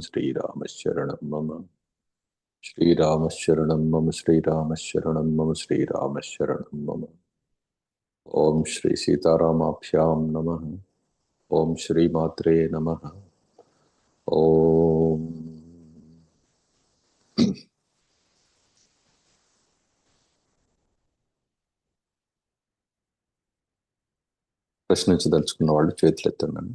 శ్రీరామశరణం మమ శ్రీరామశరణం మమ శ్రీరామశరణం మమ శ్రీరామశరణం మమ ఓం శ్రీ సీతారామాభ్యాం నమ ఓం శ్రీమాత్రే నమ ఓం ప్రశ్నించదలుచుకున్న వాళ్ళు చేతులు ఎత్తండి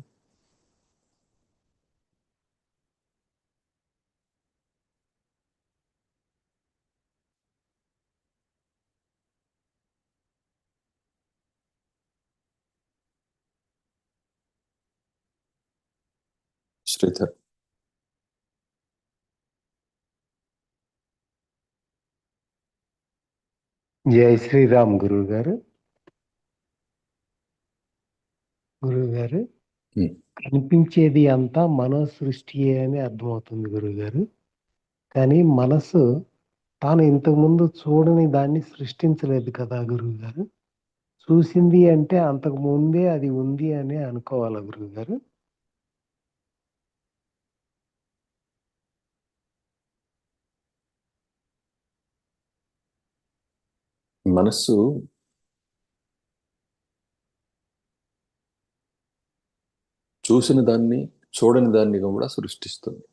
శ్రీధర్ జై శ్రీరామ్ గురువు గారు గురువు గారు. కనిపించేది అంతా మనో సృష్టియే అని అర్థమవుతుంది గురువు గారు కానీ మనసు తాను ఇంతకు ముందు చూడని దాన్ని సృష్టించలేదు కదా గురువు గారు చూసింది అంటే అంతకు ముందే అది ఉంది అని అనుకోవాలా గురువు గారు మనస్సు చూసిన దాన్ని చూడని దాన్ని కూడా సృష్టిస్తుంది.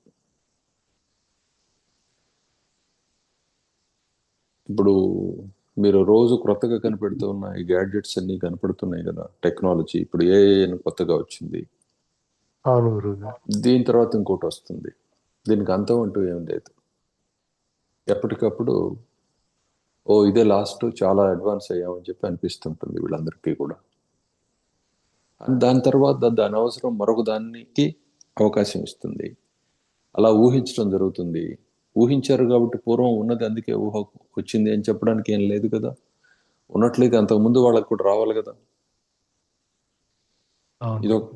ఇప్పుడు మీరు రోజు కొత్తగా కనపెడుతూ ఉన్న ఈ గ్యాడ్జెట్స్ అన్ని కనపడుతున్నాయి కదా టెక్నాలజీ ఇప్పుడు ఏ కొత్తగా వచ్చింది. దీని తర్వాత ఇంకోటి వస్తుంది. దీనికి అంతం అంటూ ఏం లేదు. ఎప్పటికప్పుడు ఓ ఇదే లాస్ట్ చాలా అడ్వాన్స్ అయ్యామని చెప్పి అనిపిస్తుంటుంది వీళ్ళందరికీ కూడా. అండ్ దాని తర్వాత దాని అవసరం మరొక దానికి అవకాశం ఇస్తుంది. అలా ఊహించడం జరుగుతుంది. ఊహించారు కాబట్టి పూర్వం ఉన్నది అందుకే ఊహ వచ్చింది అని చెప్పడానికి ఏం లేదు కదా. ఉన్నట్లయితే అంతకుముందు వాళ్ళకి కూడా రావాలి కదా. ఇదొక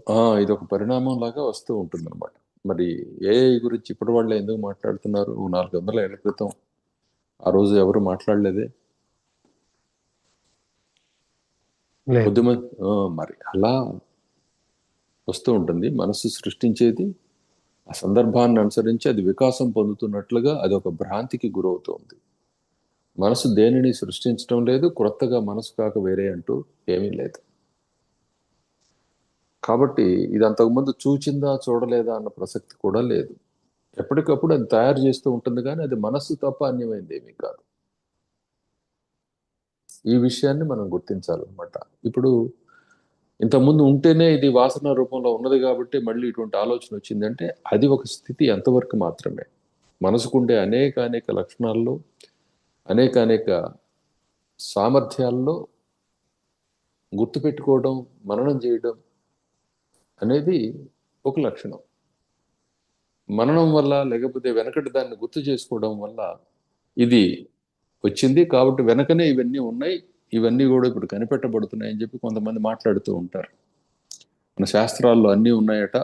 ఇదొక పరిణామం లాగా వస్తూ ఉంటుంది అనమాట మరి ఏఐ గురించి ఇప్పటి వాళ్ళు ఎందుకు మాట్లాడుతున్నారు? నాలుగు వందల ఏళ్ళ క్రితం ఆ రోజు ఎవరు మాట్లాడలేదే? కొద్దిమంది మరి అలా వస్తూ ఉంటుంది. మనసు సృష్టించేది ఆ సందర్భాన్ని అనుసరించి అది వికాసం పొందుతున్నట్లుగా అది ఒక భ్రాంతికి గురవుతోంది. మనసు దేనిని సృష్టించడం లేదు క్రొత్తగా మనసు కాక వేరే అంటూ ఏమీ లేదు. కాబట్టి ఇది అంతకుముందు చూచిందా చూడలేదా అన్న ప్రసక్తి కూడా లేదు. ఎప్పటికప్పుడు అది తయారు చేస్తూ ఉంటుంది కానీ అది మనస్సు తప్ప అన్యమైంది ఏమీ కాదు. ఈ విషయాన్ని మనం గుర్తించాలన్నమాట. ఇప్పుడు ఇంతకుముందు ఉంటేనే ఇది వాసన రూపంలో ఉన్నది కాబట్టి మళ్ళీ ఇటువంటి ఆలోచన వచ్చిందంటే అది ఒక స్థితి ఎంతవరకు మాత్రమే. మనసుకుండే అనేక అనేక లక్షణాల్లో అనేక అనేక సామర్థ్యాల్లో గుర్తుపెట్టుకోవడం మననం చేయడం అనేది ఒక లక్షణం. మననం వల్ల లేకపోతే వెనకటి దాన్ని గుర్తు చేసుకోవడం వల్ల ఇది వచ్చింది. కాబట్టి వెనకనే ఇవన్నీ ఉన్నాయి. ఇవన్నీ కూడా ఇప్పుడు కనిపెట్టబడుతున్నాయి అని చెప్పి కొంతమంది మాట్లాడుతూ ఉంటారు. మన శాస్త్రాల్లో అన్నీ ఉన్నాయట.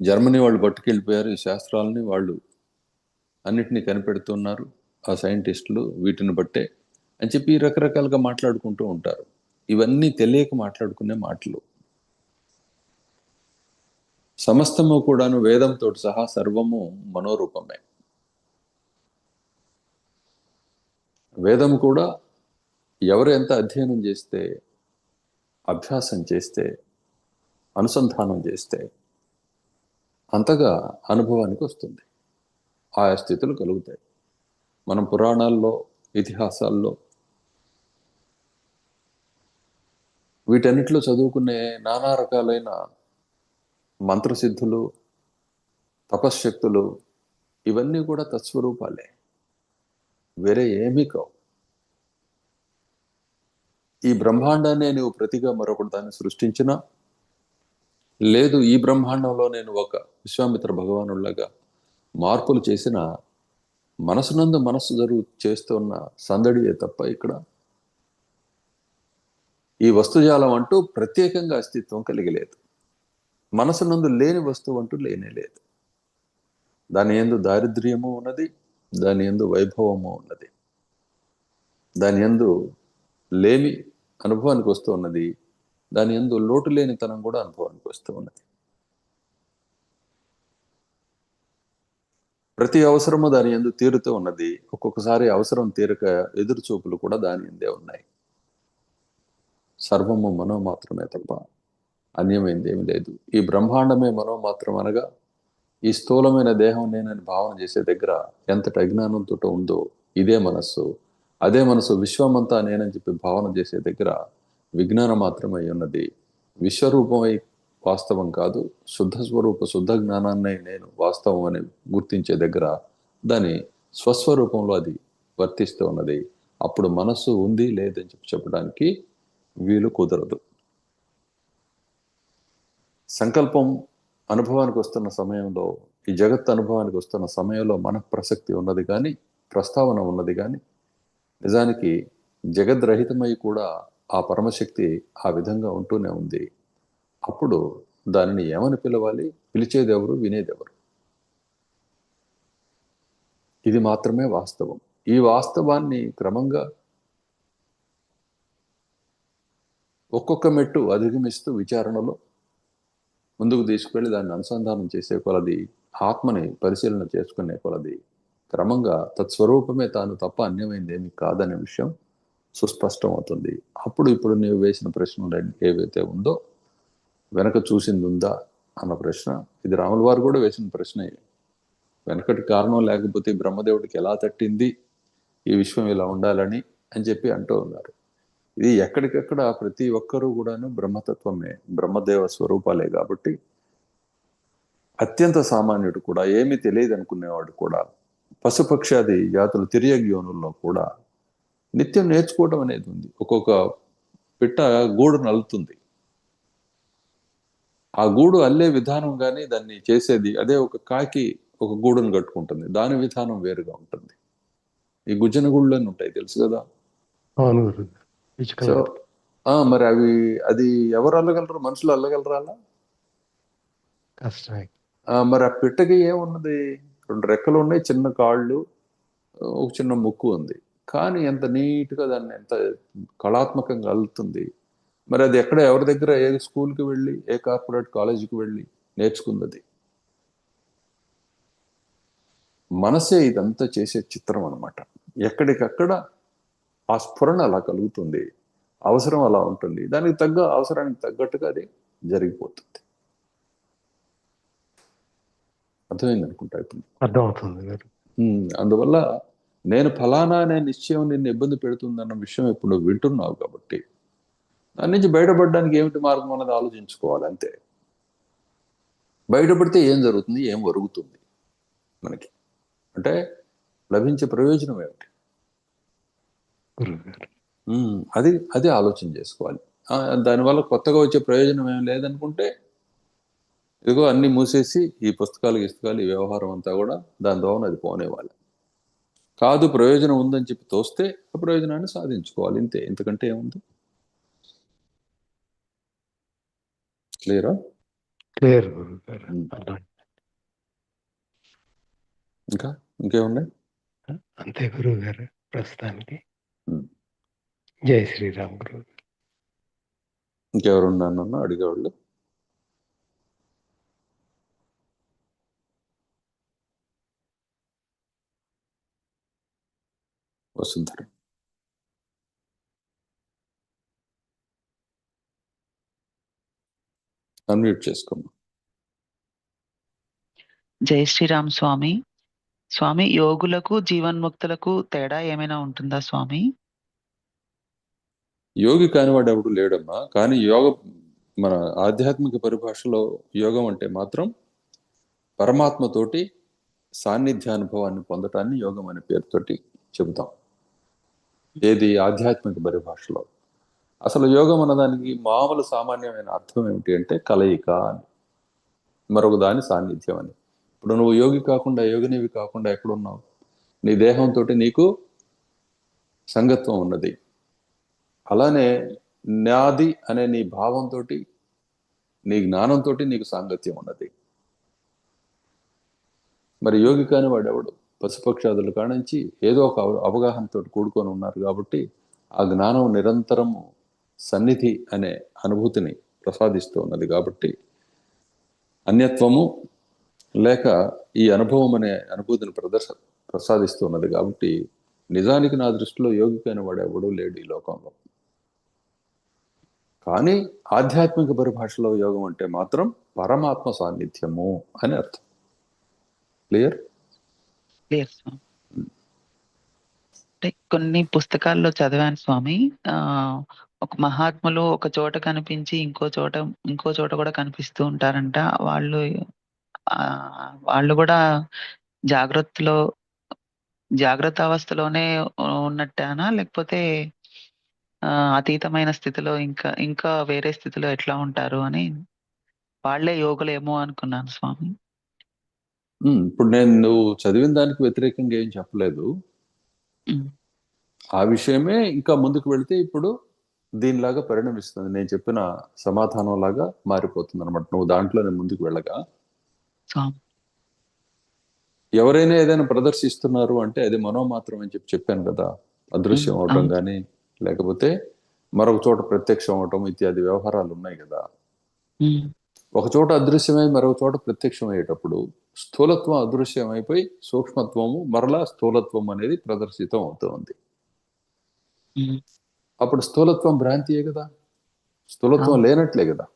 జర్మనీ వాళ్ళు పట్టుకెళ్ళిపోయారు. ఈ శాస్త్రాలని వాళ్ళు అన్నిటినీ కనిపెడుతున్నారు. ఆ సైంటిస్టులు వీటిని బట్టే అని చెప్పి రకరకాలుగా మాట్లాడుకుంటూ ఉంటారు. ఇవన్నీ తెలియక మాట్లాడుకునే మాటలు. సమస్తము కూడాను వేదంతో సహా సర్వము మనోరూపమే. వేదం కూడా ఎవరు ఎంత అధ్యయనం చేస్తే అభ్యాసం చేస్తే అనుసంధానం చేస్తే అంతగా అనుభవానికి వస్తుంది. ఆయా స్థితులు కలుగుతాయి. మనం పురాణాల్లో ఇతిహాసాల్లో వీటన్నిటిలో చదువుకునే నానా రకాలైన మంత్రసిద్ధులు తపశ్శక్తులు ఇవన్నీ కూడా తత్స్వరూపాలే. వేరే ఏమీ కావు. ఈ బ్రహ్మాండాన్ని నువ్వు ప్రతిగా మరొకటి దాన్ని సృష్టించినా లేదు ఈ బ్రహ్మాండంలో నేను ఒక విశ్వామిత్ర భగవానులాగా మార్పులు చేసిన మనసునందు మనస్సు జరుగు చేస్తున్న సందడియే తప్ప ఇక్కడ ఈ వస్తుజాలం అంటూ ప్రత్యేకంగా అస్తిత్వం కలిగి లేదు మనసునందు లేని వస్తువు అంటూ లేనే లేదు. దాని ఎందు దారిద్ర్యము ఉన్నది దాని ఎందు వైభవము ఉన్నది. దాని ఎందు లేమి అనుభవానికి వస్తూ ఉన్నది దాని ఎందు లోటు లేనితనం కూడా అనుభవానికి వస్తూ ఉన్నది. ప్రతి అవసరము దాని ఎందు తీరుతూ ఉన్నది ఒక్కొక్కసారి అవసరం తీరక ఎదురు చూపులు కూడా దాని ఎందే ఉన్నాయి. సర్వము మనో మాత్రమే తప్ప అన్యమైంది ఏమి లేదు. ఈ బ్రహ్మాండమే మనో మాత్రం అనగా ఈ స్థూలమైన దేహం నేనని భావన చేసే దగ్గర ఎంతటి అజ్ఞానంతో ఉందో ఇదే మనస్సు. అదే మనసు విశ్వమంతా నేనని చెప్పి భావన చేసే దగ్గర విజ్ఞానం మాత్రమై ఉన్నది. విశ్వరూపమై వాస్తవం కాదు శుద్ధ స్వరూప శుద్ధ జ్ఞానాన్ని నేను వాస్తవం అని గుర్తించే దగ్గర దాని స్వస్వరూపంలో అది వర్తిస్తూ ఉన్నది. అప్పుడు మనస్సు ఉంది లేదని చెప్పి చెప్పడానికి వీలు కుదరదు. సంకల్పం అనుభవానికి వస్తున్న సమయంలో ఈ జగత్ అనుభవానికి వస్తున్న సమయంలో మన ప్రసక్తి ఉన్నది కానీ ప్రస్తావన ఉన్నది కానీ నిజానికి జగద్రహితమై కూడా ఆ పరమశక్తి ఆ విధంగా ఉంటూనే ఉంది. అప్పుడు దానిని ఏమని పిలవాలి? పిలిచేదెవరు? వినేదెవరు? ఇది మాత్రమే వాస్తవం. ఈ వాస్తవాన్ని క్రమంగా ఒక్కొక్క మెట్టు అధిగమిస్తూ విచారణలో ముందుకు తీసుకువెళ్ళి దాన్ని అనుసంధానం చేసే కొలది ఆత్మని పరిశీలన చేసుకునే కొలది. క్రమంగా తత్స్వరూపమే తాను తప్ప అన్యమైంది ఏమి కాదనే విషయం సుస్పష్టం అవుతుంది అప్పుడు ఇప్పుడు నీవు వేసిన ప్రశ్నలు ఏవైతే ఉందో వెనక చూసింది ఉందా అన్న ప్రశ్న. ఇది రాముల వారు కూడా వేసిన ప్రశ్నే. వెనకటి కారణం లేకపోతే బ్రహ్మదేవుడికి ఎలా తట్టింది? ఈ విశ్వం ఇలా ఉండాలని అని చెప్పి అంటూ ఉన్నారు. ఇది ఎక్కడికక్కడ ప్రతి ఒక్కరూ కూడాను బ్రహ్మతత్వమే బ్రహ్మదేవ స్వరూపాలే కాబట్టి అత్యంత సామాన్యుడు కూడా ఏమీ తెలియదు అనుకునేవాడు కూడా పశుపక్షాది జాతులు తిరియగ్యోనుల్లో కూడా నిత్యం నేర్చుకోవడం అనేది ఉంది. ఒక్కొక్క పిట్ట గూడు నలుతుంది ఆ గూడు అల్లే విధానం కానీ దాన్ని చేసేది అదే ఒక కాకి ఒక గూడును కట్టుకుంటుంది. దాని విధానం వేరుగా ఉంటుంది. ఈ గుజ్జన గుళ్ళని ఉంటాయి తెలుసు కదా? సో ఆ మరి అవి అది ఎవరు అల్లగలరు? మనుషులు అల్లగలరా అలా? కష్టమే. ఆ, మరి ఆ పిట్టకి ఏమున్నది? రెండు రెక్కలు ఉన్నాయి చిన్న కాళ్ళు ఒక చిన్న ముక్కు ఉంది. కానీ ఎంత నీట్గా దాన్ని ఎంత కళాత్మకంగా అల్లుతుంది. మరి అది ఎక్కడ ఎవరి దగ్గర ఏ స్కూల్కి వెళ్ళి ఏ కార్పొరేట్ కాలేజీకి వెళ్ళి నేర్చుకుంది మనసే ఇదంతా చేసే చిత్రం అన్నమాట. ఎక్కడికక్కడ ఆ స్ఫురణ అలా కలుగుతుంది. అవసరం అలా ఉంటుంది. దానికి తగ్గ అవసరానికి తగ్గట్టుగా అది జరిగిపోతుంది. అర్థమైంది అనుకుంటా ఇప్పుడు? అర్థమవుతుంది అందువల్ల నేను ఫలానా అనే నిశ్చయం నిన్ను ఇబ్బంది పెడుతుందన్న విషయం ఇప్పుడు నువ్వు వింటున్నావు కాబట్టి దాని నుంచి బయటపడడానికి ఏమిటి మార్గం అన్నది ఆలోచించుకోవాలి అంతే. బయటపడితే ఏం జరుగుతుంది? ఏం ఒరుగుతుంది? మనకి అంటే లభించే ప్రయోజనం ఏమిటి? గురువు గారు ఉమ్, అది అది ఆలోచన చేసుకోవాలి. దానివల్ల కొత్తగా వచ్చే ప్రయోజనం ఏం లేదనుకుంటే ఇదిగో అన్ని మూసేసి ఈ పుస్తకాలు పుస్తకాలు ఈ వ్యవహారం అంతా కూడా దాని ద్వారా అది పోనేవాలి కాదు ప్రయోజనం ఉందని చెప్పి తోస్తే ఆ ప్రయోజనాన్ని సాధించుకోవాలి. ఇంతే. ఇంతకంటే ఏముంది? క్లియరా? క్లియర్ ఇంకా? ఇంకేమున్నాయి? అంతే గురువు గారు ప్రస్తుతానికి. జై శ్రీరామ్ గారు. ఇంకెవరున్నానన్నా అడిగేవాళ్ళు? వసుంధర. అన్మ్యూట్ చేసుకోమ్మా. జై శ్రీరామ్ స్వామి. స్వామి యోగులకు జీవన్ముక్తులకు తేడా ఏమైనా ఉంటుందా స్వామి? యోగి కానివాడు ఎవడు లేడమ్మా కానీ యోగ మన ఆధ్యాత్మిక పరిభాషలో యోగం అంటే మాత్రం పరమాత్మతోటి సాన్నిధ్యానుభవాన్ని పొందటాన్ని యోగం అనే పేరుతోటి చెబుతాం. ఏది ఆధ్యాత్మిక పరిభాషలో. అసలు యోగం అన్నదానికి మామూలు సామాన్యమైన అర్థం ఏమిటి అంటే కలయిక అని. మరొక దాని సాన్నిధ్యం అని. ఇప్పుడు నువ్వు యోగి కాకుండా యోగినివి కాకుండా ఎక్కడున్నావు? నీ దేహంతో నీకు సంగత్వం ఉన్నది. అలానే నాది అనే నీ భావంతో నీ జ్ఞానంతో నీకు సాంగత్యం ఉన్నది. మరి యోగి కాని వాడు ఎవడు పశుపక్షాదుల కానించి ఏదో ఒక అవగాహనతో కూడుకొని ఉన్నారు కాబట్టి ఆ జ్ఞానం నిరంతరము సన్నిధి అనే అనుభూతిని ప్రసాదిస్తూ ఉన్నది కాబట్టి అన్యత్వము లేక ఈ అనుభవం అనే అనుభూతిని ప్రదర్శ ప్రసాదిస్తున్నది కాబట్టి నిజానికి నా దృష్టిలో యోగికైన వాడు ఎవడూ లేడు ఈ లోకంలో. కానీ ఆధ్యాత్మిక పరిభాషలో యోగం అంటే మాత్రం పరమాత్మ సాన్నిధ్యము అని అర్థం. క్లియర్? క్లియర్ అంటే కొన్ని పుస్తకాల్లో చదివాను స్వామి. ఆ ఒక మహాత్ములు ఒక చోట కనిపించి ఇంకో చోట ఇంకో చోట కూడా కనిపిస్తూ ఉంటారంట. వాళ్ళు వాళ్ళు కూడా జాగ్రత్తలో జాగ్రత్త అవస్థలోనే ఉన్నట్టేనా? లేకపోతే అతీతమైన స్థితిలో ఇంకా ఇంకా వేరే స్థితిలో ఎట్లా ఉంటారు అని వాళ్ళే యోగులేమో అనుకున్నాను స్వామి. ఇప్పుడు నేను నువ్వు చదివిన దానికి వ్యతిరేకంగా ఏం చెప్పలేదు. ఆ విషయమే ఇంకా ముందుకు వెళితే ఇప్పుడు దీనిలాగా పరిణమిస్తుంది. నేను చెప్పిన సమాధానం లాగా మారిపోతుంది అనమాట నువ్వు దాంట్లోనే ముందుకు వెళ్ళగా. ఎవరైనా ఏదైనా ప్రదర్శిస్తున్నారు అంటే అది మనోమాత్రం అని చెప్పి చెప్పాను కదా. అదృశ్యం అవటం. కానీ లేకపోతే మరొక చోట ప్రత్యక్షం అవటం ఇత్యాది వ్యవహారాలు ఉన్నాయి కదా. ఒక చోట అదృశ్యమై మరొక చోట ప్రత్యక్షం అయ్యేటప్పుడు స్థూలత్వం అదృశ్యం అయిపోయి సూక్ష్మత్వము మరలా స్థూలత్వం అనేది ప్రదర్శితం అవుతుంది. అప్పుడు స్థూలత్వం భ్రాంతియే కదా. స్థూలత్వం. లేనట్లే కదా.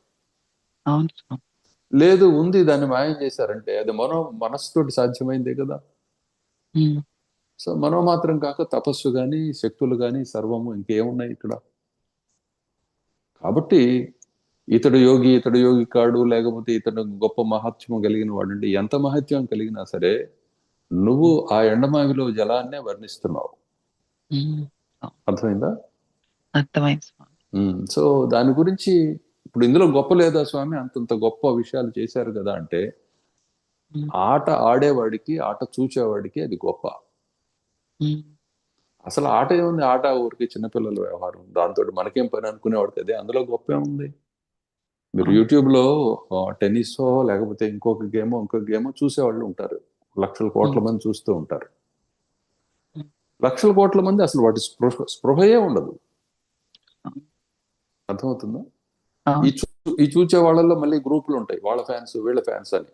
లేదు ఉంది దాన్ని మాయం చేశారంటే అది మనో మనస్సుతోటి సాధ్యమైందే కదా. సో మనో మాత్రం కాక తపస్సు కానీ శక్తులు కానీ సర్వము ఇంకేమున్నాయి ఇక్కడ? కాబట్టి ఇతడు యోగి ఇతడు యోగి కాడు లేకపోతే ఇతడు గొప్ప మహత్యం కలిగిన వాడు అంటే ఎంత మహత్యం కలిగినా సరే నువ్వు ఆ ఎండమావిలో జలాన్నే వర్ణిస్తున్నావు. అర్థమైందా? అర్థమైంది సో దాని గురించి ఇప్పుడు ఇందులో గొప్ప లేదా స్వామి? అంతంత గొప్ప విషయాలు చేశారు కదా అంటే ఆట ఆడేవాడికి ఆట చూచేవాడికి అది గొప్ప. అసలు ఆట ఏముంది? ఆట ఊరికి చిన్నపిల్లల వ్యవహారం. దాంతో మనకేం పని అనుకునేవాడికి అదే అందులో గొప్ప ఏముంది? మీరు యూట్యూబ్లో టెన్నిస్ లేకపోతే ఇంకొక గేమ్ ఇంకొక గేమ్ చూసేవాళ్ళు ఉంటారు. లక్షల కోట్ల మంది చూస్తూ ఉంటారు. లక్షల కోట్ల మంది అసలు వాటి స్పృహ స్పృహయే ఉండదు. అర్థమవుతుందా? ఈ ఈ చూచే వాళ్ళల్లో మళ్ళీ గ్రూపులు ఉంటాయి. వాళ్ళ ఫ్యాన్స్ వీళ్ళ ఫ్యాన్స్ అని.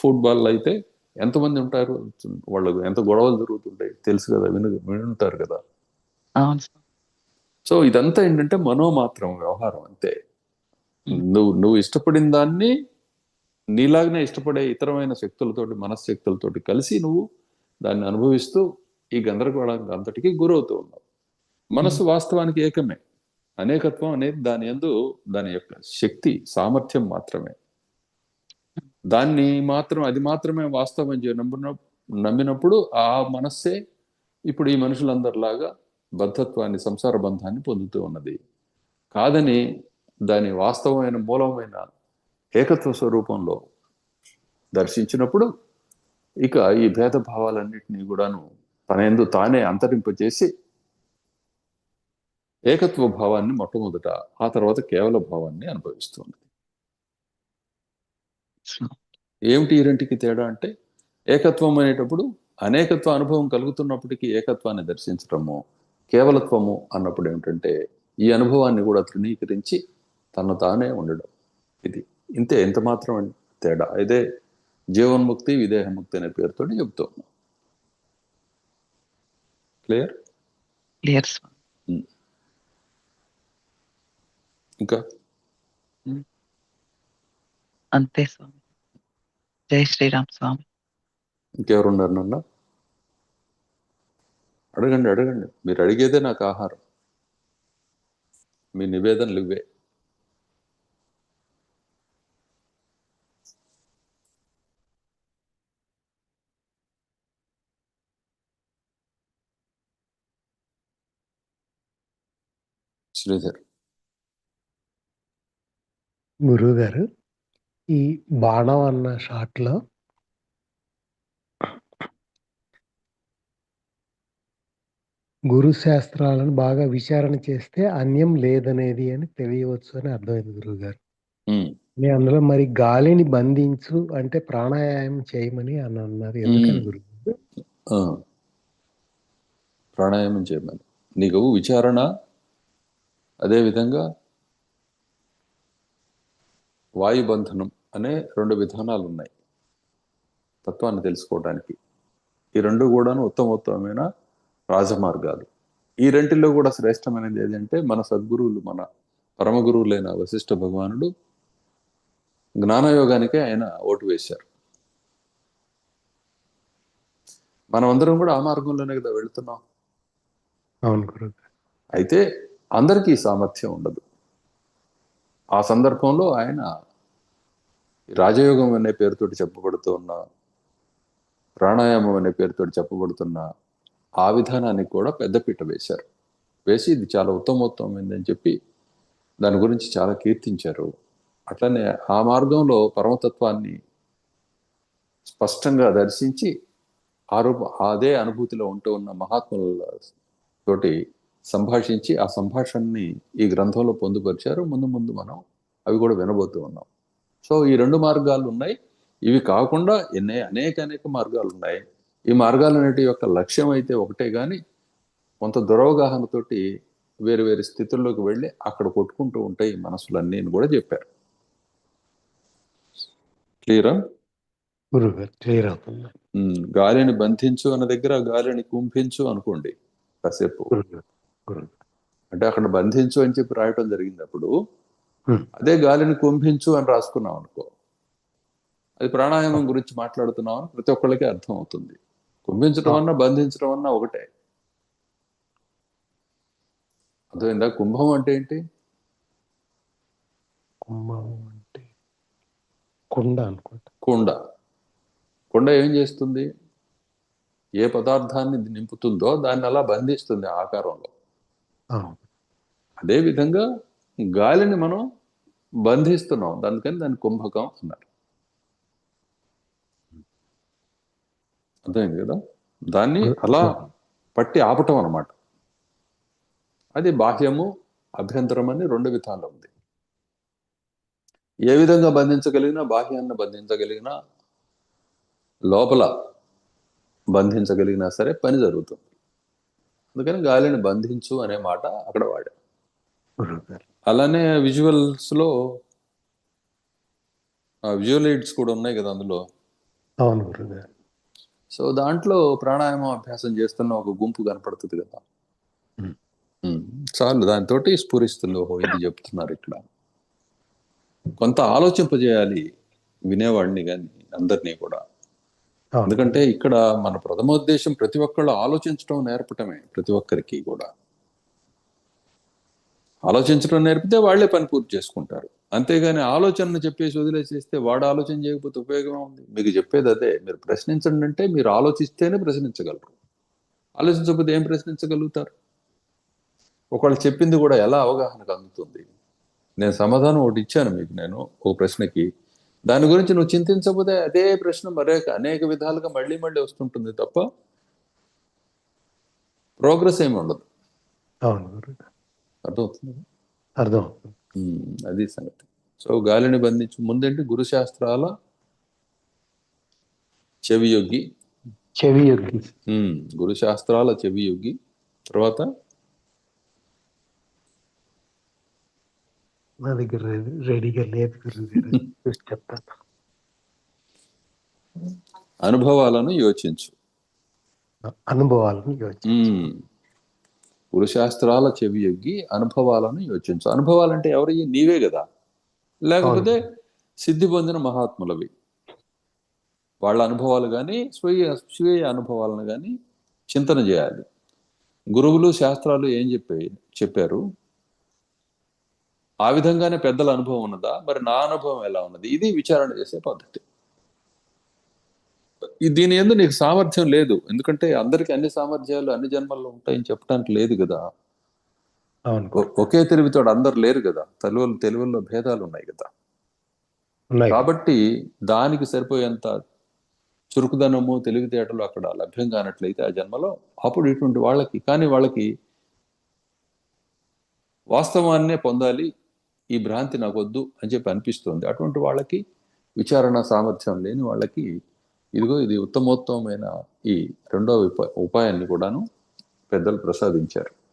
ఫుట్బాల్ అయితే ఎంతమంది ఉంటారు? వాళ్ళకు ఎంత గొడవలు జరుగుతుంటాయి? తెలుసు కదా విను వినుంటారు కదా. సో ఇదంతా ఏంటంటే మనోమాత్రం వ్యవహారం అంతే. నువ్వు నువ్వు ఇష్టపడిన దాన్ని నీలాగనే ఇష్టపడే ఇతరమైన శక్తులతోటి మనశ్శక్తులతోటి కలిసి నువ్వు దాన్ని అనుభవిస్తూ ఈ గందరగోళానికి అంతటికి గురవుతూ ఉన్నావు. మనసు వాస్తవానికి ఏకమే. అనేకత్వం అనేది దాని యందు దాని యొక్క శక్తి సామర్థ్యం మాత్రమే. దాన్ని మాత్రం అది మాత్రమే వాస్తవం అని నమ్మిన నమ్మినప్పుడు ఆ మనస్సే ఇప్పుడు ఈ మనుషులందరిలాగా బద్ధత్వాన్ని సంసార బంధాన్ని పొందుతూ ఉన్నది. కాదని దాని వాస్తవమైన మూలమైన ఏకత్వ స్వరూపంలో దర్శించినప్పుడు ఇక ఈ భేదభావాలన్నింటినీ కూడాను తన ఎందు తానే అంతరింపజేసి ఏకత్వ భావాన్ని మొట్టమొదట ఆ తర్వాత కేవల భావాన్ని అనుభవిస్తుంది. ఏమిటి ఈ రెంటికి తేడా అంటే ఏకత్వం అనేటప్పుడు అనేకత్వ అనుభవం కలుగుతున్నప్పటికీ ఏకత్వాన్ని దర్శించటము కేవలత్వము అన్నప్పుడు ఏమిటంటే ఈ అనుభవాన్ని కూడా తృణీకరించి తను తానే ఉండడం. ఇది ఇంతే ఎంత మాత్రం తేడా. ఇదే జీవన్ముక్తి విదేహముక్తి అనే పేరుతో చెప్తూ ఉన్నాం క్లియర్ క్లియర్ స్వామి ఇంకా? అంతే స్వామి. జై శ్రీరామ్ స్వామి. ఇంకెవరున్నారు నన్న? అడగండి అడగండి. మీరు అడిగేదే నాకు ఆహారం. మీ నివేదనలు ఇవే. శ్రీధర్. గురువు గారు ఈ బాణం అన్న షాట్లో గురు శాస్త్రాలను బాగా విచారణ చేస్తే అన్యం లేదనేది అని తెలియవచ్చు అని అర్థమైంది గురువు గారు. నేను అందులో మరి గాలిని బంధించు అంటే ప్రాణాయామం చేయమని అని అన్నారు. ఎందుకని. గురువు. ప్రాణాయామం చేయమని. నీకు విచారణ అదేవిధంగా వాయుబంధనం అనే రెండు విధానాలు ఉన్నాయి తత్వాన్ని తెలుసుకోవడానికి. ఈ రెండు కూడాను ఉత్తమోత్తమైన రాజమార్గాలు. ఈ రెంటిల్లో కూడా శ్రేష్టమైనది ఏదంటే మన సద్గురువులు మన పరమ గురువులైన వశిష్ఠ భగవానుడు జ్ఞానయోగానికే ఆయన ఓటు వేశారు. మనమందరం కూడా ఆ మార్గంలోనే కదా వెళుతున్నాం. అవును అయితే అందరికీ సామర్థ్యం ఉండదు. ఆ సందర్భంలో ఆయన రాజయోగం అనే పేరుతోటి చెప్పబడుతూ ఉన్న ప్రాణాయామం అనే పేరుతోటి చెప్పబడుతున్న ఆ విధానానికి కూడా పెద్దపీట వేశారు. వేసి ఇది చాలా ఉత్తమోత్తమైందని చెప్పి దాని గురించి చాలా కీర్తించారు. అట్లనే ఆ మార్గంలో పరమతత్వాన్ని స్పష్టంగా దర్శించి ఆ రూప అదే అనుభూతిలో ఉంటూ ఉన్న మహాత్ముల తోటి సంభాషించి ఆ సంభాషణని ఈ గ్రంథంలో పొందుపరిచారు. ముందు ముందు మనం అవి కూడా వినబోతూ ఉన్నాం. సో ఈ రెండు మార్గాలు ఉన్నాయి. ఇవి కాకుండా ఎన్నే అనేక అనేక మార్గాలు ఉన్నాయి. ఈ మార్గాలన్నిటి యొక్క లక్ష్యం అయితే ఒకటే కానీ కొంత దురవగాహనతోటి వేరు వేరు స్థితుల్లోకి వెళ్ళి అక్కడ కొట్టుకుంటూ ఉంటాయి మనసులన్నీ అని కూడా చెప్పారు. క్లియరా? క్లియర్ గాలిని బంధించు అన్న దగ్గర గాలిని కుంభించు అనుకోండి కాసేపు. అంటే అక్కడ బంధించు అని చెప్పి రాయటం జరిగింది అప్పుడు Hmm. అదే గాలిని కుంభించు అని రాసుకున్నాం అనుకో. అది ప్రాణాయామం గురించి మాట్లాడుతున్నాం అని ప్రతి ఒక్కళ్ళకి అర్థం అవుతుంది కుంభించడం అన్నా బంధించడం అన్నా ఒకటే. అర్థమైందా? కుంభం అంటే ఏంటి? కుంభం అంటే కొండ అనుకుంటా. కుండ. కుండ ఏం చేస్తుంది? ఏ పదార్థాన్ని నింపుతుందో దాన్ని అలా బంధిస్తుంది ఆకారంలో. అవును. అదే విధంగా గాలిని మనం బంధిస్తున్నాం. దానికని దాన్ని కుంభకం అన్నారు. అర్థమైంది కదా? దాన్ని అలా పట్టి ఆపటం అన్నమాట. అది బాహ్యము అభ్యంతరం అని రెండు విధాలు ఉంది. ఏ విధంగా బంధించగలిగినా బాహ్యాన్ని బంధించగలిగినా లోపల బంధించగలిగినా సరే పని జరుగుతుంది. అందుకని గాలిని బంధించు అనే మాట అక్కడ వాడారు గురుగారు అలానే విజువల్స్లో విజువల్ ఎయిడ్స్ కూడా ఉన్నాయి కదా అందులో. అవును సో దాంట్లో ప్రాణాయామం అభ్యాసం చేస్తున్న ఒక గుంపు కనపడుతుంది కదా. చాలు దానితోటి స్ఫురిస్తుంది. ఓహో ఇది చెప్తున్నారు ఇక్కడ. కొంత ఆలోచింపజేయాలి వినేవాడిని కానీ అందరినీ కూడా. ఎందుకంటే ఇక్కడ మన ప్రథమోద్దేశం ప్రతి ఒక్కళ్ళు ఆలోచించడం నేర్పటమే ప్రతి ఒక్కరికి కూడా. ఆలోచించడం నేర్పితే వాళ్ళే పని పూర్తి చేసుకుంటారు. అంతేగాని ఆలోచనను చెప్పేసి వదిలేసేస్తే వాడు ఆలోచన చేయకపోతే ఉపయోగం ఉంది మీకు చెప్పేది అదే. మీరు ప్రశ్నించండి అంటే మీరు ఆలోచిస్తేనే ప్రశ్నించగలరు. ఆలోచించకపోతే ఏం ప్రశ్నించగలుగుతారు? ఒకళ్ళు చెప్పింది కూడా ఎలా అవగాహనకు అందుతుంది? నేను సమాధానం ఒకటి ఇచ్చాను మీకు నేను ఒక ప్రశ్నకి. దాని గురించి నువ్వు చింతించకపోతే అదే ప్రశ్న మరే అనేక విధాలుగా మళ్ళీ మళ్ళీ వస్తుంటుంది తప్ప ప్రోగ్రెస్ ఏమి ఉండదు. అవును అర్థమవుతుంది? అర్థం అది సంగతి. సో గాలిని బంధించి ముందేంటి? గురు శాస్త్రాల చెవియొగ్గి చెవి యొగ్గి ఉమ్, గురు శాస్త్రాల చెవియొగ్గి తర్వాత నా దగ్గర రెడీ- రెడీగా లేదు చెప్తాను అనుభవాలను యోచించు అనుభవాలను. గురు శాస్త్రాల చెవియొగ్గి అనుభవాలను యోచించు అనుభవాలంటే ఎవరి నీవే కదా లేకపోతే సిద్ధి పొందిన మహాత్ములవి వాళ్ళ అనుభవాలు కానీ స్వీయ స్వీయ అనుభవాలను కానీ చింతన చేయాలి గురువులు శాస్త్రాలు ఏం చెప్పే చెప్పారు ఆ విధంగానే పెద్దల అనుభవం ఉన్నదా? మరి నా అనుభవం ఎలా ఉన్నది? ఇది విచారణ చేసే పద్ధతి. దీని ఎందు నీకు సామర్థ్యం లేదు. ఎందుకంటే అందరికి అన్ని సామర్థ్యాలు అన్ని జన్మల్లో ఉంటాయని చెప్పడానికి లేదు కదా. ఒకే తెలివితోడు అందరు లేరు కదా. తెలుగులు తెలుగుల్లో భేదాలు ఉన్నాయి కదా. కాబట్టి దానికి సరిపోయేంత చురుకుదనము తెలివితేటలు అక్కడ లభ్యం కానట్లయితే ఆ జన్మలో అప్పుడు ఇటువంటి వాళ్ళకి కానీ వాళ్ళకి వాస్తవాన్నే పొందాలి ఈ భ్రాంతి నాకు వద్దు అని చెప్పి అనిపిస్తుంది. అటువంటి వాళ్ళకి విచారణ సామర్థ్యం లేని వాళ్ళకి ఇదిగో ఇది ఉత్తమోత్తమైన ఈ రెండో ఉప ఉపాయాన్ని కూడాను పెద్దలు ప్రసాదించారు.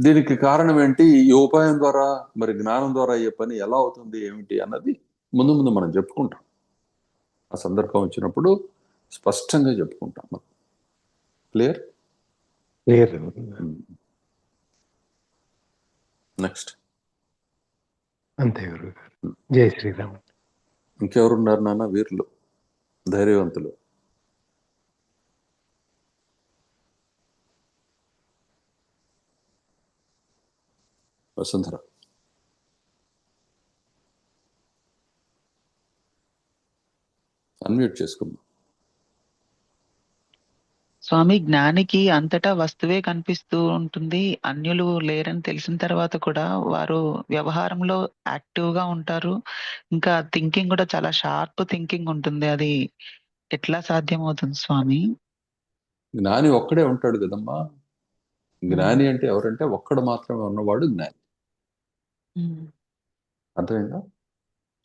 దీనికి కారణం ఏంటి? ఈ ఉపాయం ద్వారా మరి జ్ఞానం ద్వారా అయ్యే పని ఎలా అవుతుంది ఏమిటి అన్నది ముందు ముందు మనం చెప్పుకుంటాం. ఆ సందర్భం వచ్చినప్పుడు స్పష్టంగా చెప్పుకుంటాం. మనం క్లియర్. క్లియర్ నెక్స్ట్ అంతే గురుగారు జై శ్రీరామ్. ఇంకెవరున్నారు నాన్న? వీరులు. ధైర్యవంతులు. వసుంధర. అన్మ్యూట్ చేసుకుందాం స్వామి జ్ఞానికి అంతటా వస్తువే కనిపిస్తూ ఉంటుంది. అన్యులు లేరని తెలిసిన తర్వాత కూడా వారు వ్యవహారంలో యాక్టివ్గా ఉంటారు. ఇంకా థింకింగ్ కూడా చాలా షార్ప్ థింకింగ్ ఉంటుంది. అది ఎట్లా సాధ్యమవుతుంది స్వామి? జ్ఞాని ఒక్కడే ఉంటాడు కదమ్మా. జ్ఞాని అంటే ఎవరంటే ఒక్కడు మాత్రమే ఉన్నవాడు జ్ఞాని. అర్థమైందా?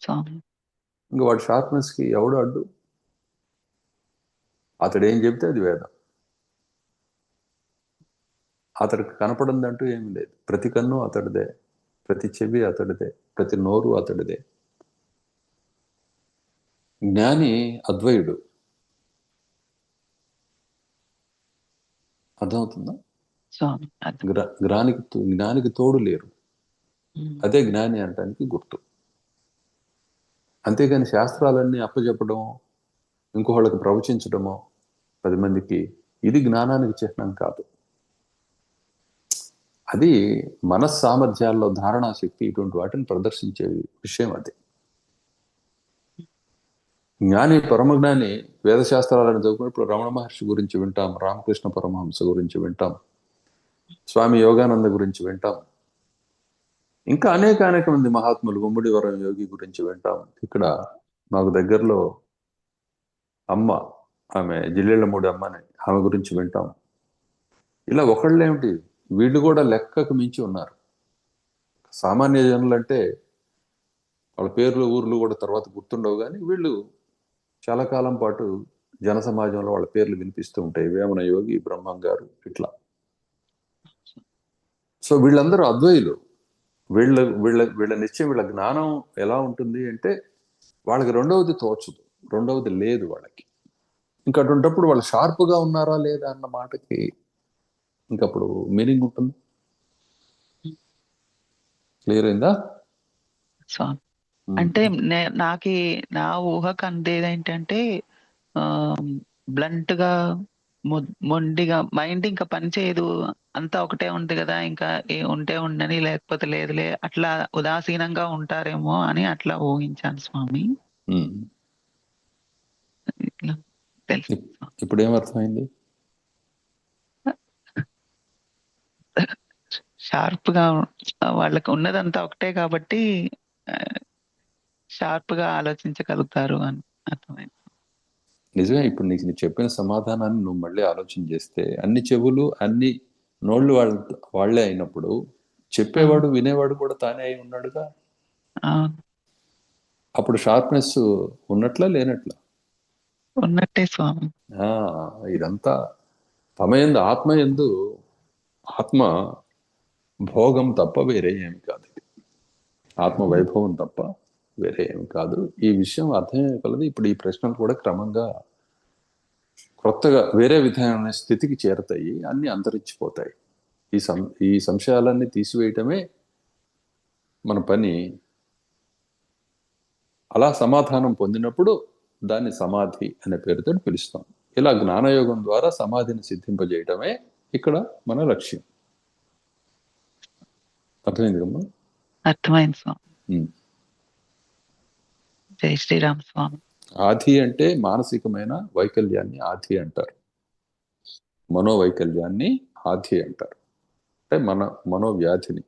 స్వామి. ఇంకా వాడి షార్ప్నెస్కి ఎవడు అడ్డు? అతడు ఏం చెబితే అది వేదం. అతడికి కనపడిందంటూ ఏమీ లేదు. ప్రతి కన్ను అతడిదే ప్రతి చెవి అతడిదే ప్రతి నోరు అతడిదే. జ్ఞాని అద్వయుడు. అర్థమవుతుందా? జ్ఞానికి జ్ఞానికి తోడు లేరు. అదే జ్ఞాని అనటానికి గుర్తు. అంతేగాని శాస్త్రాలన్నీ అప్పచెప్పడం ఇంకోళ్ళకి ప్రవచించడమో పది మందికి ఇది జ్ఞానానికి చిహ్నం కాదు. అది మనస్సామర్థ్యాల్లో సామర్థ్యాల్లో శక్తి ఇటువంటి వాటిని ప్రదర్శించే విషయం అది. జ్ఞాని పరమజ్ఞాని వేదశాస్త్రాలను చదువుకున్నప్పుడు రమణ మహర్షి గురించి వింటాం రామకృష్ణ పరమహంస గురించి వింటాం స్వామి యోగానంద గురించి వింటాం ఇంకా అనేక అనేక మంది మహాత్ములు గుమ్మడి వరం యోగి గురించి వింటాం. ఇక్కడ మాకు దగ్గరలో అమ్మ ఆమె జిల్లెళ్ళమూడి అమ్మని ఆమె గురించి వింటాం. ఇలా ఒకళ్ళేమిటి? వీళ్ళు కూడా లెక్కకు మించి ఉన్నారు. సామాన్య జనులు అంటే వాళ్ళ పేర్లు ఊర్లు కూడా తర్వాత గుర్తుండవు కానీ వీళ్ళు చాలా కాలం పాటు జన సమాజంలో వాళ్ళ పేర్లు వినిపిస్తూ ఉంటాయి. వేమన యోగి బ్రహ్మం గారు ఇట్లా. సో వీళ్ళందరూ అద్వైలు. వీళ్ళ వీళ్ళ వీళ్ళ నిత్యం వీళ్ళ జ్ఞానం ఎలా ఉంటుంది అంటే వాళ్ళకి రెండవది తోచదు. రెండవది లేదు వాళ్ళకి. ఇంకా అటువంటిప్పుడు వాళ్ళు షార్ప్గా ఉన్నారా లేదా అన్న మాటకి ఇంకప్పుడు మీనింగ్ ఉంటుంది. క్లియర్ అయిందా? స్వామి. అంటే నాకి నా ఊహకు అందేది ఏంటంటే బ్లంట్గా మొండిగా మైండ్ ఇంకా పని చేయదు. అంతా ఒకటే ఉంది కదా ఇంకా ఏ ఉంటే ఉండని లేకపోతే లేదులే అట్లా ఉదాసీనంగా ఉంటారేమో అని అట్లా ఊహించాను స్వామి. ఉమ్. ఇట్లా తెలుసు. ఇప్పుడు ఏమర్థమైంది షార్ప్గా వాళ్ళకి ఉన్నదంతా ఒకటే కాబట్టి షార్ప్గా ఆలోచించగలుగుతారు అని అర్థమైంది. నిజమే ఇప్పుడు నీకు నేను చెప్పిన సమాధానాన్ని నువ్వు మళ్ళీ ఆలోచన చేస్తే అన్ని చెవులు అన్ని నోళ్ళు వాళ్ళ వాళ్ళే అయినప్పుడు చెప్పేవాడు వినేవాడు కూడా తానే అయి ఉన్నాడుగా? అప్పుడు షార్ప్నెస్ ఉన్నట్లా లేనట్లా? ఉన్నట్టే స్వామి. ఆ, ఇదంతా తమయందు ఆత్మ ఎందు ఆత్మ భోగం తప్ప వేరే ఏమి కాదు. ఇది ఆత్మ వైభవం తప్ప వేరే ఏమి కాదు. ఈ విషయం అర్థమయ్యే కలదు ఇప్పుడు ఈ ప్రశ్నలు కూడా క్రమంగా కొత్తగా వేరే విధమైన స్థితికి చేరతాయి అన్ని అంతరించిపోతాయి. ఈ సం ఈ సంశయాలన్నీ తీసివేయటమే మన పని. అలా సమాధానం పొందినప్పుడు దాన్ని సమాధి అనే పేరుతో పిలుస్తాం. ఇలా జ్ఞానయోగం ద్వారా సమాధిని సిద్ధింపజేయటమే ఇక్కడ మన లక్ష్యం. అర్థమైంది కమ్మా అర్థమైంది స్వామి. జై శ్రీరామ్ స్వామి. ఆధి అంటే మానసికమైన వైకల్యాన్ని ఆధి అంటారు. మనోవైకల్యాన్ని ఆధి అంటారు. అంటే మన మనోవ్యాధిని.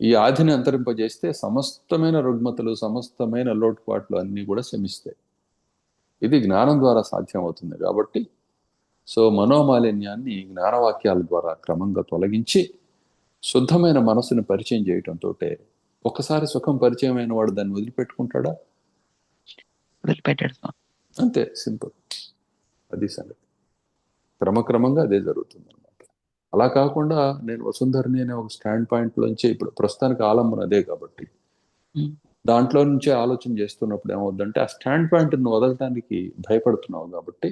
ఈ ఆధిని అంతరింపజేస్తే సమస్తమైన రుగ్మతలు సమస్తమైన లోటుపాట్లు అన్నీ కూడా శమిస్తాయి. ఇది జ్ఞానం ద్వారా సాధ్యం అవుతుంది కాబట్టి సో మనోమాలిన్యాన్ని జ్ఞానవాక్యాల ద్వారా క్రమంగా తొలగించి శుద్ధమైన మనసుని పరిచయం చేయటంతో ఒక్కసారి సుఖం పరిచయం అయిన వాడు దాన్ని వదిలిపెట్టుకుంటాడా? వదిలిపెట్టాడు అంతే సింపుల్. అది సంగతి. క్రమక్రమంగా అదే జరుగుతుంది అనమాట అలా కాకుండా నేను వసుంధరిని అనే ఒక స్టాండ్ పాయింట్ లోంచి ఇప్పుడు ప్రస్తుతానికి ఆలంబన అదే కాబట్టి. దాంట్లో నుంచే ఆలోచన చేస్తున్నప్పుడు ఏమవుద్దంటే ఆ స్టాండ్ పాయింట్ని వదలటానికి భయపడుతున్నావు కాబట్టి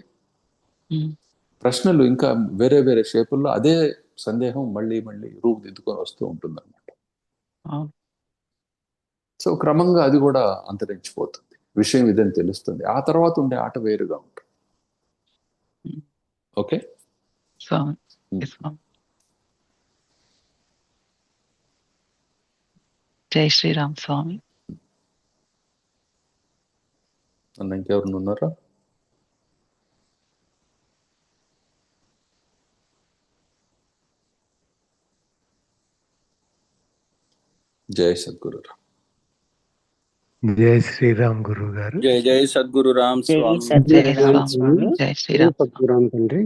ప్రశ్నలు ఇంకా వేరే వేరే షేపుల్లో అదే సందేహం మళ్ళీ మళ్ళీ రూపుదిద్దుకొని వస్తూ ఉంటుంది అనమాట. సో క్రమంగా అది కూడా అంతరించిపోతుంది. విషయం ఇదని తెలుస్తుంది. ఆ తర్వాత ఉండే ఆట వేరుగా ఉంటుంది. ఓకే? జై శ్రీరామ్ స్వామి. అన్న ఇంకెవరిని ఉన్నారా? జయ సద్గురు జై శ్రీరామ్ గురువు గారు జై జై సద్గురు రామ్ జై స్వామి జై సద్గురు రామ్ స్వామి స్వామి జై జై శ్రీరామ్ సద్గురామ్ తండ్రి